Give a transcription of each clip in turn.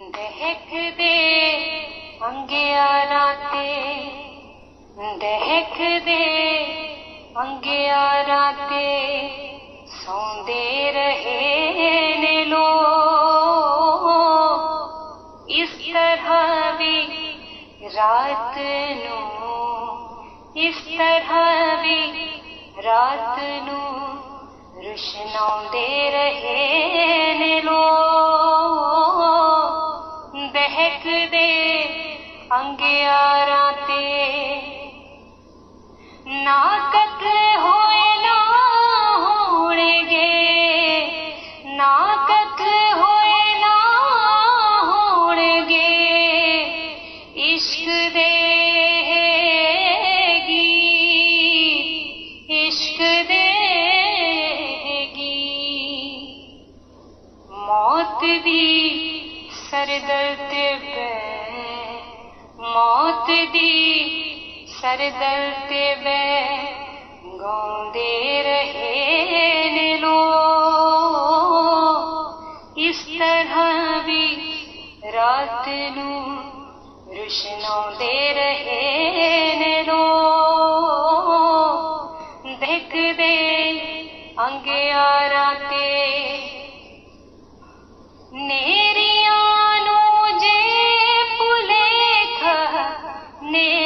दहक दे अंगिया राते दहक दे अंगिया राते सौंदे रहे ने लो इस तरह भी रात नु, इस तरह भी रात नु रुशनाउंदे रहे ने लो नाकत होए ना होड़ेगे इश्क देगी इश्क देगी। मौत दी सर दर्द मौत दी हर दर ते वे गाँदे रहे लो। इस तरह भी रात नू रुशनों दे रहे लो। देख दे अंगे आरा नेरिया नू जे पुलेख ने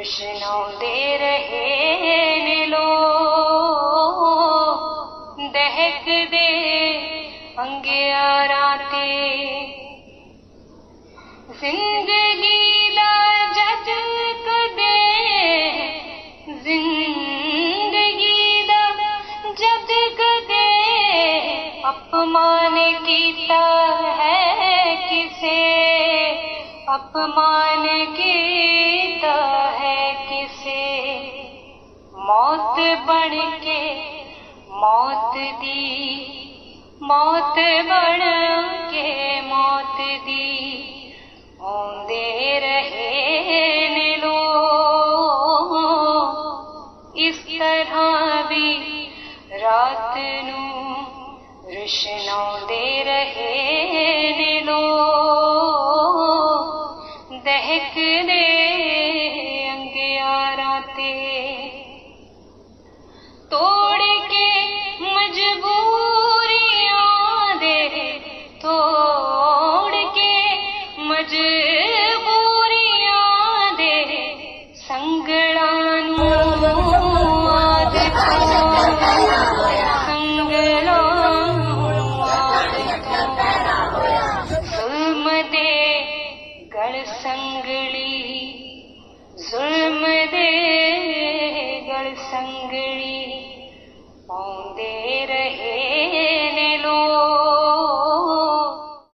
कृष्णो दे रहे नीलो दहक दे ज़िंदगी दा जज कदे। ज़िंदगी दा जज कदे। अपमान कीता है किसे? अपमान कीता ਮੈਂ ਕਿਸੇ ਮੌਤ ਬਣ ਕੇ ਮੌਤ ਦੀ ਮੌਤ ਬਣ ਕੇ ਮੌਤ ਦੀ ਆਉਂਦੇ ਰਹੇ ਨੇ ਲੋ ਇਸ ਤਰ੍ਹਾਂ ਵੀ ਰਾਤ ਨੂੰ ਰਿਸ਼ਨਾਉਂਦੇ ਰਹੇ ਮਜਬੂਰੀਆਂ ਦੇ ਸੰਗਲਾਂ ਨੂੰ ਆਦ ਜ਼ੁਲਮ ਦੇ ਗਲ ਸੰਗਲੀ। ਜ਼ੁਲਮ ਦੇ ਗਲ ਸੰਗਲੀ। ਪਾਉਂਦੇ ਰਹੇ